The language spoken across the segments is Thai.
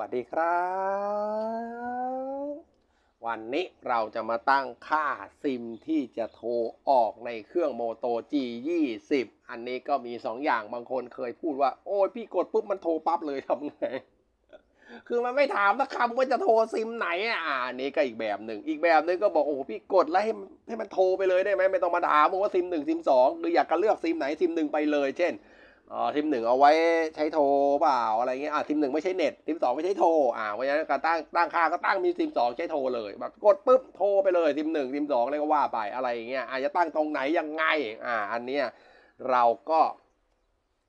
วัสดีครับ วันนี้เราจะมาตั้งค่าซิมที่จะโทรออกในเครื่องโมโต G20 อันนี้ก็มี 2 อย่างบางคนเคยพูดว่า โอ้ยพี่กดปุ๊บมันโทรปั๊บเลยทำไง คือมันไม่ถามสักคำว่าจะโทรซิมไหนอะอันนี้ก็อีกแบบหนึ่ง อีกแบบหนึ่งก็บอกโอ้พี่กดแล้วให้มันให้มันโทรไปเลยได้ไหมไม่ต้องมาถามว่าซิมหนึ่งซิมสองหรืออยากจะเลือกซิมไหนซิมหนึ่งไปเลย เช่น อ๋อซิมหนึ่งเอาไว้ใช้โทรเปล่าอะไรเงี้ยอะซิมหนึ่งไม่ใช่เน็ตซิมสองไม่ใช่โทรอ่าเพราะฉะนั้นการตั้งตั้งค่าก็ตั้งมีซิมสองใช้โทรเลยแบบกดปุ๊บโทรไปเลยซิมหนึ่งซิมสองอะไรก็ว่าไปอะไรเงี้ยอาจจะตั้งตรงไหนยังไงอ่าอันเนี้ยเราก็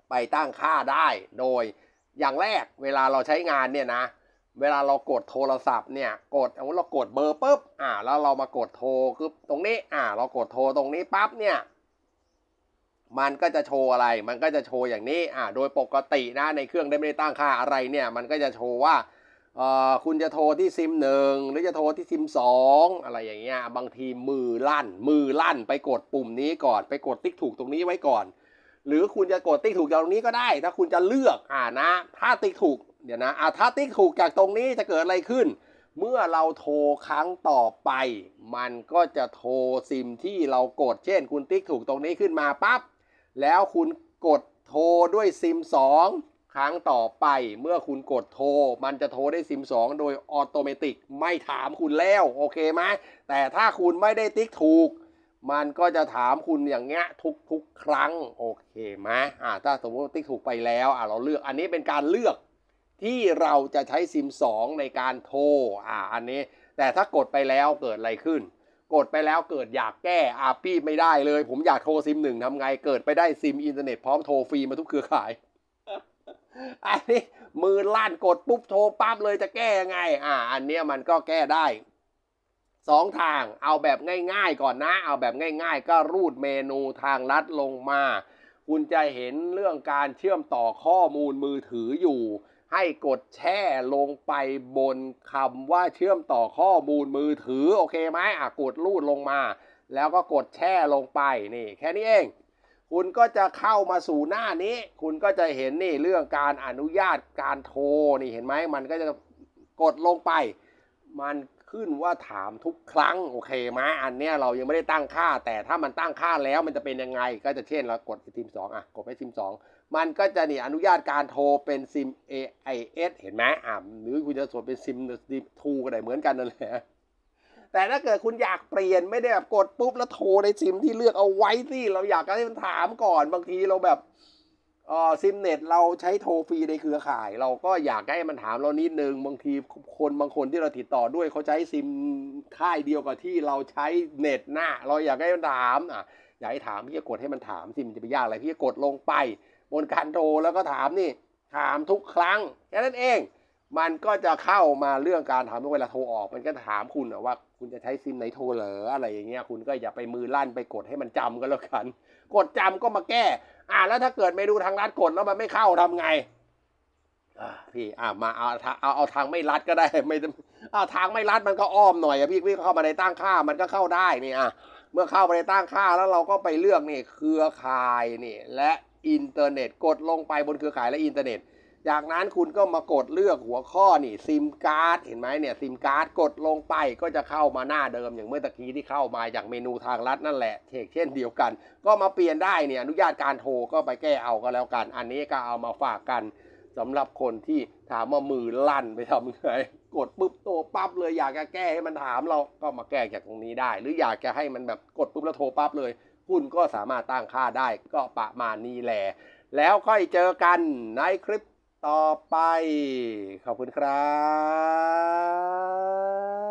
ไปตั้งค่าได้โดยอย่างแรกเวลาเราใช้งานเนี่ยนะ เวลาเรากดโทรศัพท์เนี่ยกดสมมติเรากดเบอร์ปุ๊บอ่าแล้วเรามากดโทรคือตรงนี้อ่าเรากดโทรตรงนี้ปั๊บเนี่ย มันก็จะโชว์อะไร มันก็จะโชว์อย่างนี้อ่าโดยปกตินะในเครื่องได้ไม่ได้ตั้งค่าอะไรเนี่ย มันก็จะโชว์ว่าเอ่อคุณจะโทรที่ซิมหนึ่งหรือจะโทรที่ซิมสองอะไรอย่างเงี้ย บางทีมือลั่น มือลั่นไปกดปุ่มนี้ก่อน ไปกดติ๊กถูกตรงนี้ไว้ก่อน หรือคุณจะกดติ๊กถูกจากตรงนี้ก็ได้ ถ้าคุณจะเลือกอ่านะ ถ้าติ๊กถูกเดี๋ยวนะอ่าถ้าติ๊กถูกจากตรงนี้จะเกิดอะไรขึ้น เมื่อเราโทรครั้งต่อไป มันก็จะโทรซิมที่เรากด เช่น คุณติ๊กถูกตรงนี้ขึ้นมาปั๊บ แล้วคุณกดโทรด้วยซิม 2 ครั้งต่อไป เมื่อคุณกดโทร มันจะโทรได้ซิม 2 โดยออโตเมติกไม่ถามคุณแล้ว โอเคไหมแต่ถ้าคุณไม่ได้ติ๊กถูก มันก็จะถามคุณอย่างเงี้ยทุกๆครั้ง โอเคไหมอ่าถ้าสมมติติ๊กถูกไปแล้วอ่าเราเลือกอันนี้เป็นการเลือกที่เราจะใช้ซิม 2 ในการโทรอ่าอันนี้ แต่ถ้ากดไปแล้วเกิดอะไรขึ้น กดไปแล้วเกิดอยากแก้อาพี่ไม่ได้เลย ผมอยากโทรซิมหนึ่งทำไง เกิดไปได้ซิมอินเทอร์เน็ตพร้อมโทรฟรีมาทุกเครือข่ายอันนี้มือลั่นกดปุ๊บโทรปั๊บเลยจะแก้ยังไง อ่า อันเนี้ยมันก็แก้ได้สองทางเอาแบบง่าย ๆ ก่อนนะ เอาแบบง่าย ๆ ก็รูดเมนูทางลัดลงมา คุณจะเห็นเรื่องการเชื่อมต่อข้อมูลมือถืออยู่ ให้กดแช่ลงไปบนคำว่าเชื่อมต่อข้อมูลมือถือ โอเคไหมอะกดลูดลงมา แล้วก็กดแช่ลงไปนี่ แค่นี้เอง คุณก็จะเข้ามาสู่หน้านี้ คุณก็จะเห็นนี่เรื่องการอนุญาตการโทรนี่เห็นไหมมันก็จะกดลงไป มัน ขึ้นว่าถามทุกครั้งโอเคไหมอันเนี้ยเรายังไม่ได้ตั้งค่า แต่ถ้ามันตั้งค่าแล้วมันจะเป็นยังไง ก็จะเช่นเรากดซิมสองอะกดไปซิมสองมันก็จะนี่อนุญาตการโทรเป็นซิม AIS เห็นไหมอ่าหรือคุณจะสวดเป็นซิมซิมทูก็ได้เหมือนกันนั่นแหละแต่ถ้าเกิดคุณอยากเปลี่ยนไม่ได้แบบกดปุ๊บแล้วโทรในซิมที่เลือกเอาไว้สิเราอยากให้มันถามก่อนบางทีเราแบบ ออซิมเน็ตเราใช้โทรฟรีในเครือข่าย เราก็อยากให้มันถามเรานิดนึงบางทีคนบางคนที่เราติดต่อด้วยเขาใช้ซิมค่ายเดียวกับที่เราใช้เน็ตหน้า เราอยากให้มันถามอะอยากให้ถามพี่จะกดให้มันถามซิมจะไปยากอะไรพี่จะกดลงไป บนการโทรแล้วก็ถามนี่ถามทุกครั้งแค่นั้นเอง มันก็จะเข้ามาเรื่องการถามเวลาโทรออก มันก็ถามคุณว่า คุณจะใช้ซิมไหนโทรเหรออะไรอย่างเงี้ยคุณก็อย่าไปมือลั่นไปกดให้มันจำก็แล้วกัน กดจำก็มาแก้ อ่าแล้วถ้าเกิดเมนูทางรัดกดแล้วมันไม่เข้าทำไงพี่อ่ามาเอาเอาเอาเอาทางไม่รัดก็ได้ ไม่เอาทางไม่รัดมันก็อ้อมหน่อยอะพี่พี่เข้ามาในตั้งค่ามันก็เข้าได้นี่อะเมื่อเข้าไปในตั้งค่าแล้วเราก็ไปเลือกนี่เครือข่ายนี่และอินเทอร์เน็ตกดลงไปบนเครือข่ายและอินเทอร์เน็ต จากนั้นคุณก็มากดเลือกหัวข้อนี่ซิมการ์ดเห็นไหมเนี่ยซิมการ์ดกดลงไปก็จะเข้ามาหน้าเดิมอย่างเมื่อตะกี้ที่เข้ามาจากเมนูทางลัดนั่นแหละเทกเช่นเดียวกัน ก็มาเปลี่ยนได้เนี่ยอนุญาตการโทรก็ไปแก้เอาก็แล้วกัน อันนี้ก็เอามาฝากกันสำหรับคนที่ถามว่ามือลั่นไปทำไงกดปุ๊บโทรปั๊บเลยอยากจะแก้ให้มันถามเราก็มาแก้จากตรงนี้ได้ หรืออยากจะให้มันแบบกดปุ๊บแล้วโทรปั๊บเลย คุณก็สามารถตั้งค่าได้ก็ประมาณนี้แหละแล้วค่อยเจอกันในคลิป ต่อไป ขอบคุณครับ